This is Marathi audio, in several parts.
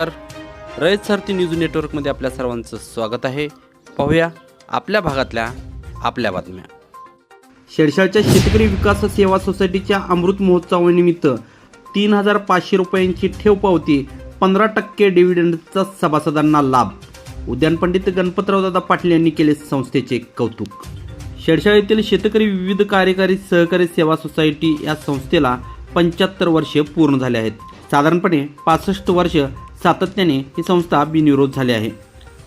तर रयत सारथी न्यूज नेटवर्कमध्ये आपल्या सर्वांचं स्वागत आहे. पाहूया आपल्या भागातल्या आपल्या बातम्या. शेडशाळच्या शेतकरी विकास सेवा सोसायटीच्या अमृत महोत्सवानिमित्त तीन हजार पाचशे रुपयांची ठेव पावती पंधरा टक्के डिव्हिडंडचा सभासदांना लाभ. उद्यान पंडित गणपतरावदादा पाटील यांनी केले संस्थेचे कौतुक. शेडशाळेतील शेतकरी विविध कार्यकारी सहकारी सेवा सोसायटी या संस्थेला पंच्याहत्तर वर्षे पूर्ण झाले आहेत. साधारणपणे पासष्ट वर्ष सातत्याने ही संस्था बिनविरोध झाली आहे.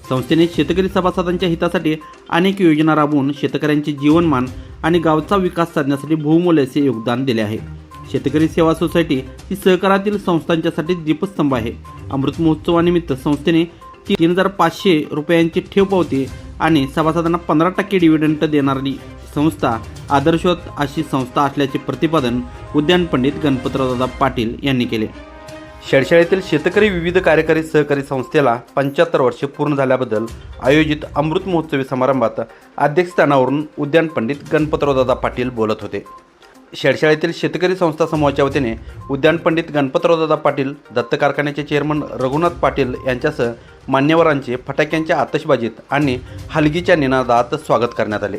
संस्थेने शेतकरी सभासदांच्या हितासाठी अनेक योजना राबवून शेतकऱ्यांचे जीवनमान आणि गावचा विकास साधण्यासाठी बहुमूल्याचे योगदान दिले आहे. शेतकरी सेवा सोसायटी ही सहकारातील संस्थांच्यासाठी दीपस्तंभ आहे. अमृत महोत्सवानिमित्त संस्थेने तीन हजार पाचशे रुपयांची ठेव पावती आणि सभासदांना पंधरा टक्के डिव्हिडंट देणारी संस्था आदर्शवत अशी संस्था असल्याचे प्रतिपादन उद्यान पंडित गणपतरावदादा पाटील यांनी केले. शेडशाळेतील शेतकरी विविध कार्यकारी सहकारी संस्थेला पंच्याहत्तर वर्षे पूर्ण झाल्याबद्दल आयोजित अमृत महोत्सवी समारंभात अध्यक्षस्थानावरून उद्यान पंडित गणपतरावदादा पाटील बोलत होते. शेडशाळेतील शेतकरी संस्था समूहाच्या वतीने उद्यान पंडित गणपतरावदादा पाटील दत्त कारखान्याचे चेअरमन रघुनाथ पाटील यांच्यासह मान्यवरांचे फटाक्यांच्या आतषबाजीत आणि हलगीच्या निनादात स्वागत करण्यात आले.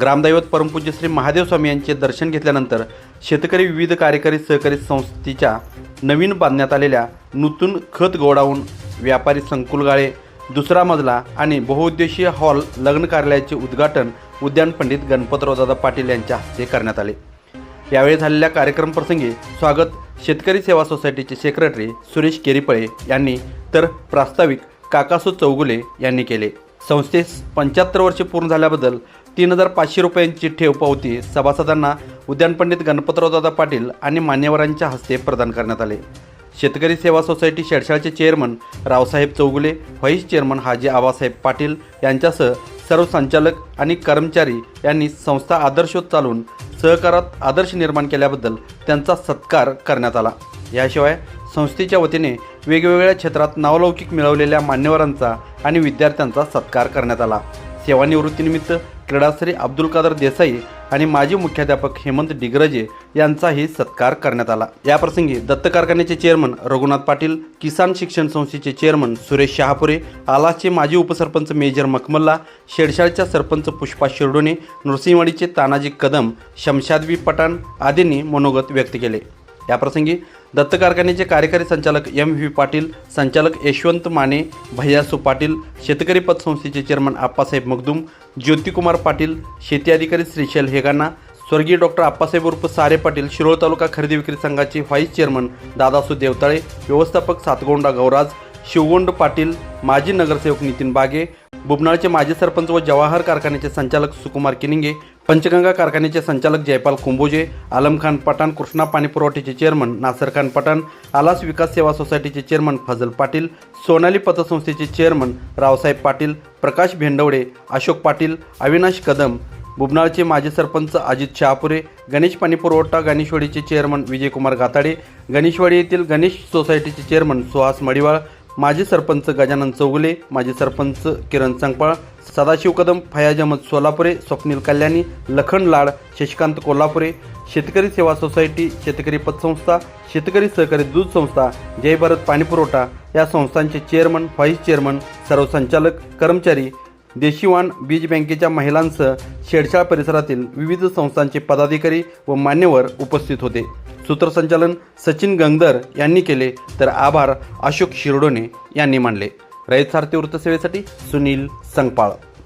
ग्रामदैवत परमपूज्य श्री महादेव स्वामी यांचे दर्शन घेतल्यानंतर शेतकरी विविध कार्यकारी सहकारी संस्थेच्या नवीन बांधण्यात आलेल्या नूतन खत गोडाऊन व्यापारी संकुलगाळे दुसरा मजला आणि बहुउद्देशीय हॉल लग्न कार्यालयाचे उद्घाटन उद्यान पंडित गणपतरावदादा पाटील यांच्या हस्ते करण्यात आले. यावेळी झालेल्या कार्यक्रमप्रसंगी स्वागत शेतकरी सेवा सोसायटीचे सेक्रेटरी सुरेश केरीपळे यांनी तर प्रास्ताविक काकासू चौगुले यांनी केले. संस्थेस पंच्याहत्तर वर्षे पूर्ण झाल्याबद्दल तीन हजार पाचशे रुपयांची ठेव पावती सभासदांना उद्यान पंडित गणपतरावदादा पाटील आणि मान्यवरांच्या हस्ते प्रदान करण्यात आले. शेतकरी सेवा society शेडशाळचे chairman Raosaheb Chougule vice chairman Haji Abasaheb Patil यांच्यासह सर्व संचालक आणि कर्मचारी यांनी संस्था आदर्शोत चालून सहकारात आदर्श निर्माण केल्याबद्दल त्यांचा सत्कार करण्यात आला. याशिवाय संस्थेच्या वतीने वेगवेगळ्या क्षेत्रात नावलौकिक मिळवलेल्या मान्यवरांचा आणि विद्यार्थ्यांचा सत्कार करण्यात आला. सेवानिवृत्तीनिमित्त क्रीडाश्री अब्दुल कादर देसाई आणि माजी मुख्याध्यापक हेमंत डिग्रजे यांचाही सत्कार करण्यात आला. याप्रसंगी दत्त कारखान्याचे चेअरमन रघुनाथ पाटील किसान शिक्षण संस्थेचे चेअरमन सुरेश शहापुरे आलासचे माजी उपसरपंच मेजर मकमल्ला शेडशाळच्या सरपंच पुष्पा शिरडोने नृसिंहवाडीचे तानाजी कदम शमशादवी पठाण आदींनी मनोगत व्यक्त केले. याप्रसंगी दत्त कारखान्याचे कार्यकारी संचालक एम व्ही पाटील संचालक यशवंत माने भैयासू पाटील शेतकरी पतसंस्थेचे चेअरमन आप्पासाहेब मगदूम ज्योतिकुमार पाटील शेती अधिकारी श्रीशैल हेगांना स्वर्गीय डॉक्टर आप्पासाहेब उर्फ सारे पाटील शिरोळ तालुका खरेदी विक्री संघाचे व्हाईस चेअरमन दादासू देवताळे व्यवस्थापक सातगोंडा गौराज शिवगोंड पाटील माजी नगरसेवक नितीन बागे बुबनाळचे माजी सरपंच व जवाहर कारखान्याचे संचालक सुकुमार किनिंगे पंचगंगा कारखान्याचे संचालक जयपाल कुंभोजे आलमखान पठाण कृष्णा पाणी पुरवठ्याचे चेअरमन नासरखान पठाण आलास विकास सेवा सोसायटीचे चेअरमन फजल पाटील सोनाली पतसंस्थेचे चेअरमन रावसाहेब पाटील प्रकाश भेंडवडे अशोक पाटील अविनाश कदम बुबनाळचे माजी सरपंच अजित शहापुरे गणेश पाणी पुरवठा गणेशवाडीचे चेअरमन विजयकुमार गाताडे गणेशवाडी येथील गणेश सोसायटीचे चेअरमन सुहास मडिवाळ माजी सरपंच गजानन चौगुले माजी सरपंच किरण संकपाळ सदाशिव कदम फयाज अहमद सोलापुरे स्वप्नील कल्याणी लखन लाड शशिकांत कोल्हापुरे शेतकरी सेवा सोसायटी शेतकरी पतसंस्था शेतकरी सहकारी दूध संस्था जय भारत पाणीपुरवठा या संस्थांचे चेअरमन व्हाईस चेअरमन सर्व संचालक कर्मचारी देशीवान बीज बँकेच्या महिलांसह शेडशाळ परिसरातील विविध संस्थांचे पदाधिकारी व मान्यवर उपस्थित होते. सूत्रसंचालन सचिन गंगदर यांनी केले तर आभार अशोक शिरोडोने यांनी मानले. रयत सारथी वृत्तसेवेसाठी सुनील संगपाळ.